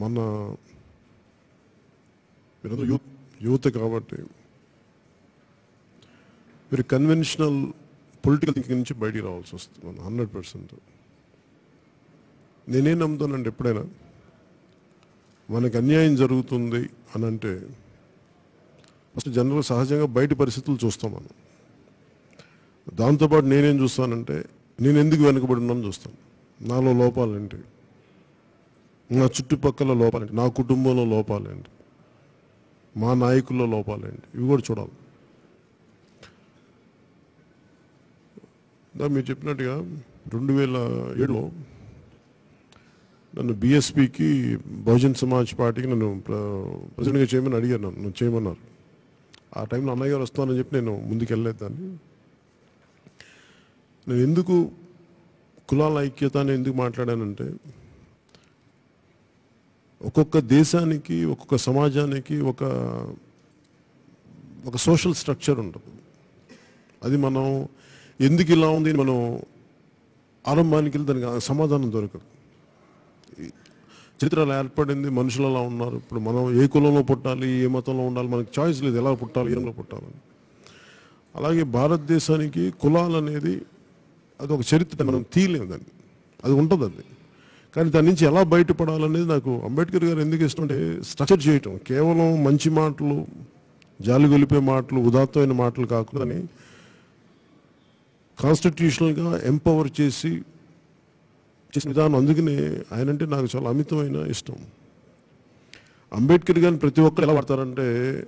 మన you youth youth కాబట్టి మీరు కన్వెన్షనల్ పొలిటికల్ థింకింగ్ నుంచి బయటికి రావాల్సి వస్తుంది. హండ్రెడ్ పర్సెంట్ నేనేం నమ్ముతానంటే ఎప్పుడైనా మనకి అన్యాయం జరుగుతుంది అని అంటే ఫస్ట్ జనరల్ సహజంగా బయట పరిస్థితులు చూస్తాం మనం. దాంతోపాటు నేనేం చూస్తానంటే నేను ఎందుకు వెనుకబడి ఉన్నాను చూస్తాను. నాలో లోపాలేంటి నా చుట్టుపక్కల లోపాలేంటి నా కుటుంబంలో లోపాలేంటి మా నాయకుల్లో లోపాలేంటి ఇవి కూడా చూడాలి. మీరు చెప్పినట్టుగా రెండు వేల ఏడులో నన్ను బీఎస్పీకి బహుజన్ సమాజ్ పార్టీకి నన్ను ప్రెసిడెంట్గా చేయమని అడిగారు నన్ను చేయమన్నారు ఆ టైంలో అన్నయ్య గారు వస్తున్నారని చెప్పి నేను ముందుకు వెళ్ళలేదు దాన్ని. నేను ఎందుకు కులాల ఐక్యత అని ఎందుకు మాట్లాడానంటే ఒక్కొక్క దేశానికి ఒక్కొక్క సమాజానికి ఒక ఒక సోషల్ స్ట్రక్చర్ ఉంటుంది. అది మనం ఎందుకు ఇలా ఉంది అని మనం ఆరంభానికి వెళ్ళి దానికి సమాధానం దొరకదు. చరిత్ర అలా ఏర్పడింది మనుషులు అలా ఉన్నారు. ఇప్పుడు మనం ఏ కులంలో పుట్టాలి ఏ మతంలో ఉండాలి మనకి చాయిస్ లేదు ఎలా పుట్టాలి ఏంలో పుట్టాలని. అలాగే భారతదేశానికి కులాలు అనేది అది ఒక చరిత్ర మనం తీయలేము దాన్ని. అది ఉంటుంది అది. కానీ దాని నుంచి ఎలా బయటపడాలనేది నాకు అంబేద్కర్ గారు ఎందుకు ఇష్టం అంటే స్ట్రక్చర్ చేయటం. కేవలం మంచి మాటలు జాలి గొలిపే మాటలు ఉదాత్తమైన మాటలు కాకుండా కాన్స్టిట్యూషనల్గా ఎంపవర్ చేసి చేసిన విధానం అందుకనే ఆయన అంటే నాకు చాలా అమితమైన ఇష్టం. అంబేద్కర్ గారిని ప్రతి ఒక్కరు ఎలా పడతారంటే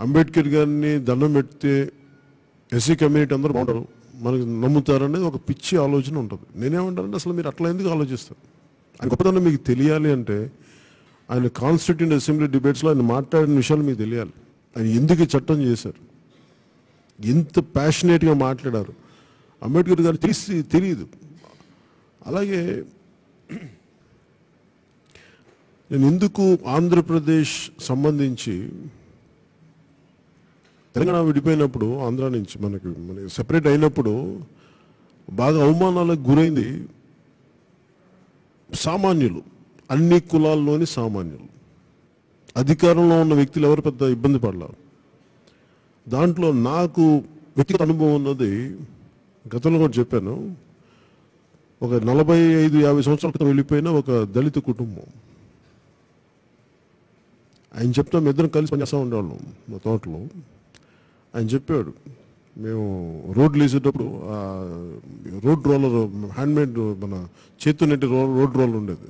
అంబేద్కర్ గారిని దండం పెడితే ఎస్సీ కమ్యూనిటీ అందరూ బాగుంటారు. మనకు నమ్ముతారనేది ఒక పిచ్చి ఆలోచన ఉంటుంది. నేనేమంటానంటే అసలు మీరు అట్లా ఎందుకు ఆలోచిస్తారు? ఆయన గొప్పతనం మీకు తెలియాలి అంటే ఆయన కాన్స్టిట్యూంట్ అసెంబ్లీ డిబేట్స్లో ఆయన మాట్లాడిన విషయాలు మీకు తెలియాలి. ఆయన ఎందుకు చట్టం చేశారు? ఎంత ప్యాషనేట్గా మాట్లాడారు. అంబేద్కర్ గారు తెలిసి తెలియదు. అలాగే నేను ఎందుకు ఆంధ్రప్రదేశ్ సంబంధించి తెలంగాణ విడిపోయినప్పుడు ఆంధ్ర నుంచి మనకి మనకి సెపరేట్ అయినప్పుడు బాగా అవమానాలకు గురైంది సామాన్యులు అన్ని కులాల్లోని సామాన్యులు. అధికారంలో ఉన్న వ్యక్తులు ఎవరు పెద్ద ఇబ్బంది పడలేరు దాంట్లో నాకు వ్యక్తిగత అనుభవం ఉన్నది గతంలో కూడా చెప్పాను ఒక నలభై ఐదు యాభై సంవత్సరాల క్రితం వెళ్ళిపోయిన ఒక దళిత కుటుంబం. ఆయన చెప్తాం మేము ఇద్దరం కలిసి పనిచేస్తూ ఉండేవాళ్ళం మా తోటలో. ఆయన చెప్పాడు మేము రోడ్లు వేసేటప్పుడు రోడ్ రోలర్ హ్యాండ్మేడ్ మన చేతు నెట్టి రో రోడ్ రోలర్ ఉండేది.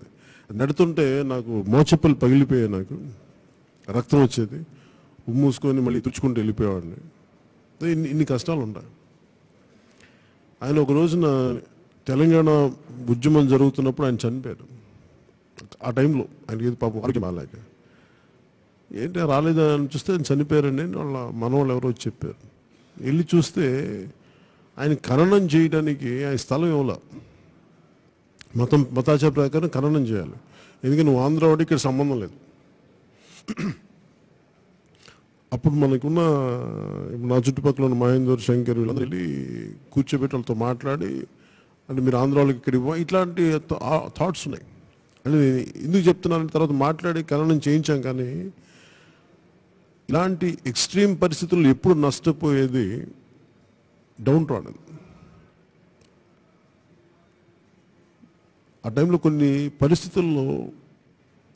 నడుతుంటే నాకు మోచెప్పలు పగిలిపోయాయి నాకు. రక్తం వచ్చేది. ఉమ్ము మూసుకొని మళ్ళీ తుడుచుకుంటూ వెళ్ళిపోయేవాడిని. ఇన్ని ఇన్ని కష్టాలు ఉంటాయి ఆయన ఒక రోజున తెలంగాణ ఉద్యమం జరుగుతున్నప్పుడు ఆయన చనిపోయారు ఆ టైంలో ఆయనకి ఏది పాపం ఆరోగ్యం బాగాలేక. ఏంటి రాలేదు అని చూస్తే ఆయన చనిపోయారండి వాళ్ళ మనవాళ్ళు ఎవరో చెప్పారు. వెళ్ళి చూస్తే ఆయన ఖననం చేయడానికి ఆయన స్థలం ఇవ్వాల. మతం మతాచార ప్రకారం ఖననం చేయాలి. ఎందుకంటే నువ్వు ఆంధ్ర వాడి ఇక్కడ సంబంధం లేదు. అప్పుడు మనకున్న ఇప్పుడు నా చుట్టుపక్కల ఉన్న మహేందర్ శంకర్ వీళ్ళందరూ వెళ్ళి కూర్చోబెట్టి వాళ్ళతో మాట్లాడి అంటే మీరు ఆంధ్రాలోకి వాళ్ళకి ఇక్కడ ఇట్లాంటి థాట్స్ ఉన్నాయి. అంటే నేను ఎందుకు చెప్తున్నాను తర్వాత మాట్లాడి ఖననం చేయించాం కానీ ఇలాంటి ఎక్స్ట్రీమ్ పరిస్థితుల్లో ఎప్పుడు నష్టపోయేది డౌన్ ట్రాడన్ ఆ టైంలో కొన్ని పరిస్థితుల్లో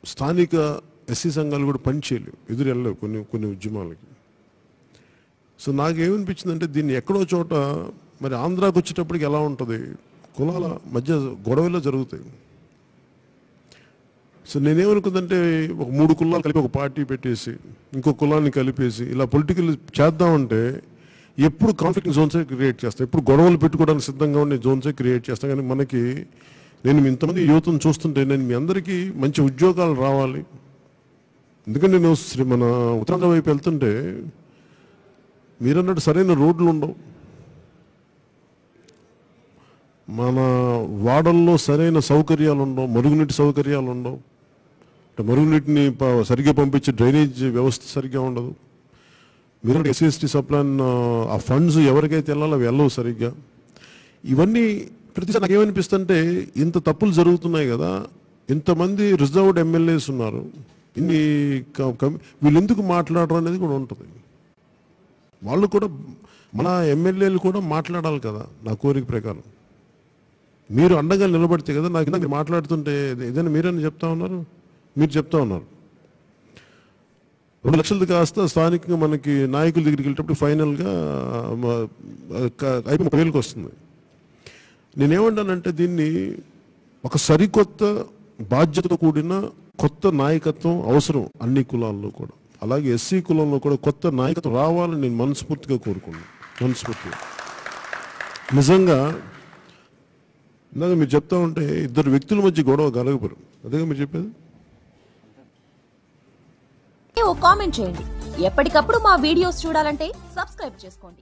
స్థానిక ఎస్సీ సంఘాలు కూడా పనిచేయలేవు ఎదురు వెళ్ళలేవు కొన్ని కొన్ని ఉద్యమాలకి. సో నాకేమనిపించిందంటే దీన్ని ఎక్కడో చోట మరి ఆంధ్రాకి వచ్చేటప్పటికి ఎలా ఉంటుంది? కులాల మధ్య గొడవలో జరుగుతాయి. సో నేనేమనుకుందంటే ఒక మూడు కులాలు కలిపి ఒక పార్టీ పెట్టేసి ఇంకో కులాన్ని కలిపేసి ఇలా పొలిటికల్ చేద్దామంటే ఎప్పుడు కాన్ఫ్లిక్ట్ జోన్సే క్రియేట్ చేస్తాం. ఎప్పుడు గొడవలు పెట్టుకోవడానికి సిద్ధంగా ఉండే జోన్సే క్రియేట్ చేస్తాం. కానీ మనకి నేను మీ ఇంతమంది యువతను చూస్తుంటే నేను మీ అందరికీ మంచి ఉద్యోగాలు రావాలి. ఎందుకంటే నేను శ్రీ మన ఉత్తరాంధ్ర వైపు వెళ్తుంటే మీరన్నట్టు సరైన రోడ్లు ఉండవు. మన వాడల్లో సరైన సౌకర్యాలు ఉండవు మరుగునీటి సౌకర్యాలు ఉండవు అంటే మరుగునీటిని ప- సరిగ్గా పంపించే డ్రైనేజ్ వ్యవస్థ సరిగ్గా ఉండదు. మీరు ఎస్సీఎస్టీ సప్లాన్ ఆ ఫండ్స్ ఎవరికైతే వెళ్ళాలో అవి వెళ్ళవు సరిగ్గా. ఇవన్నీ ప్రతిసారి నాకు ఏమనిపిస్తుంటే ఇంత తప్పులు జరుగుతున్నాయి కదా ఇంతమంది రిజర్వ్డ్ ఎమ్మెల్యేస్ ఉన్నారు. ఇన్ని కమి- వీళ్ళు ఎందుకు మాట్లాడరు అనేది కూడా ఉంటుంది. వాళ్ళు కూడా మన ఎమ్మెల్యేలు కూడా మాట్లాడాలి కదా నా కోరిక ప్రకారం. మీరు అండగా నిలబడితే కదా నాకు ఇందాక మాట్లాడుతుంటే ఏదైనా మీరని చెప్తా ఉన్నారు? మీరు చెప్తా ఉన్నారు. రెండు లక్షలది కాస్త స్థానికంగా మనకి నాయకుల దగ్గరికి వెళ్ళేటప్పుడు ఫైనల్గా మ- అయిపోయి ముప్పై వేలకు వస్తుంది. నేనేమంటానంటే దీన్ని ఒక సరికొత్త బాధ్యతతో కూడిన కొత్త నాయకత్వం అవసరం అన్ని కులాల్లో కూడా. అలాగే ఎస్సీ కులంలో కూడా కొత్త నాయకత్వం రావాలని నేను మనస్ఫూర్తిగా కోరుకున్నాను మనస్ఫూర్తిగా. నిజంగా ఇందాక మీరు చెప్తా ఉంటే ఇద్దరు వ్యక్తుల మధ్య గొడవ కలగపరు అదేగా మీరు చెప్పేది? ఓ కామెంట్ చేయండి. ఎప్పటికప్పుడు మా వీడియోస్ చూడాలంటే సబ్స్క్రైబ్ చేసుకోండి.